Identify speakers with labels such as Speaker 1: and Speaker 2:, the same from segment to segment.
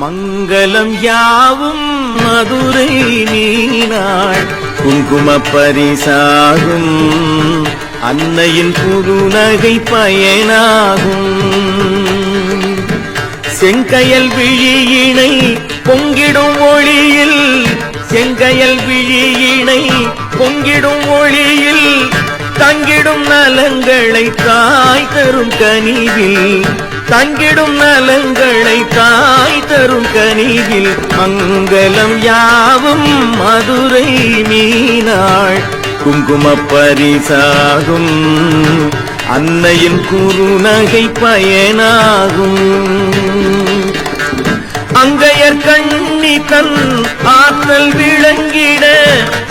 Speaker 1: மங்களம் யாவும் மதுரை நீனாள் குங்கும பரிசாகும் அன்னையின் புதுநகை பயனாகும். செங்கயல் விழியினை பொங்கிடும் ஒளியில் செங்கயல் விழியினை பொங்கிடும் ஒளியில் தங்கிடும் நலங்களை தாய் தரும் கனிவில் தங்கிடும் நலங்களை தாய் தரும் கனிவில் மங்களம் யாவும் மதுரை மீனாள். குங்கும பரிசாகும் அன்னையின் குறுநகை பயனாகும். அங்கையர் கண்ணி தன் ஆற்றல் விளங்கிட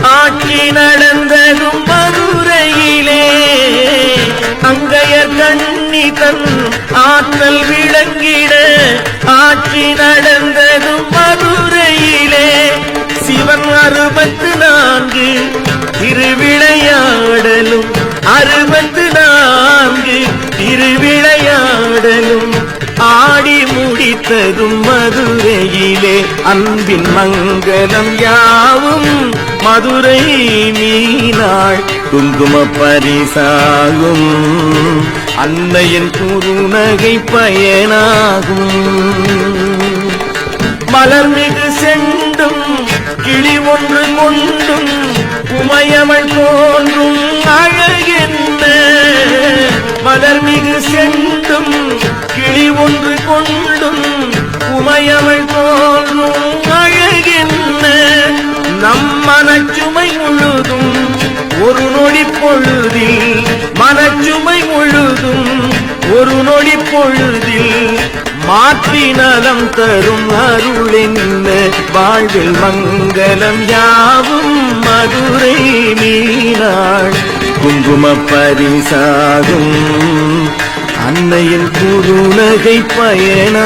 Speaker 1: ஆட்சி நடந்ததும் மதுரையிலே. அங்கையர் கண்ணி தன் ஆற்றல் விளங்கிட ஆட்சி நட முடித்ததும் மதுரையிலே அன்பின் மங்களம் யாவும். மதுரை மீனாள் குங்கும பரிசாகும். அன்னையின் குறுநகை பயனாகும். மலர்மிகு செண்டும் கிளி ஒன்று கொண்டும் உமையவள் போன்றும் அழகென்ன. மலர்மிகு செண்டும் உமையவள் தோன்றும் அழகென்ன? நம் மனச்சுமை முழுதும் ஒரு நொடி பொழுதில் மனச்சுமை முழுதும் ஒரு நொடி பொழுதில் மாற்றி நலம் தரும் அருளென்ன? வாழ்வில் மங்களம் யாவும் மதுரை மீனாள். குங்கும பரிசாகும் அன்னையின் குருநகை பயனா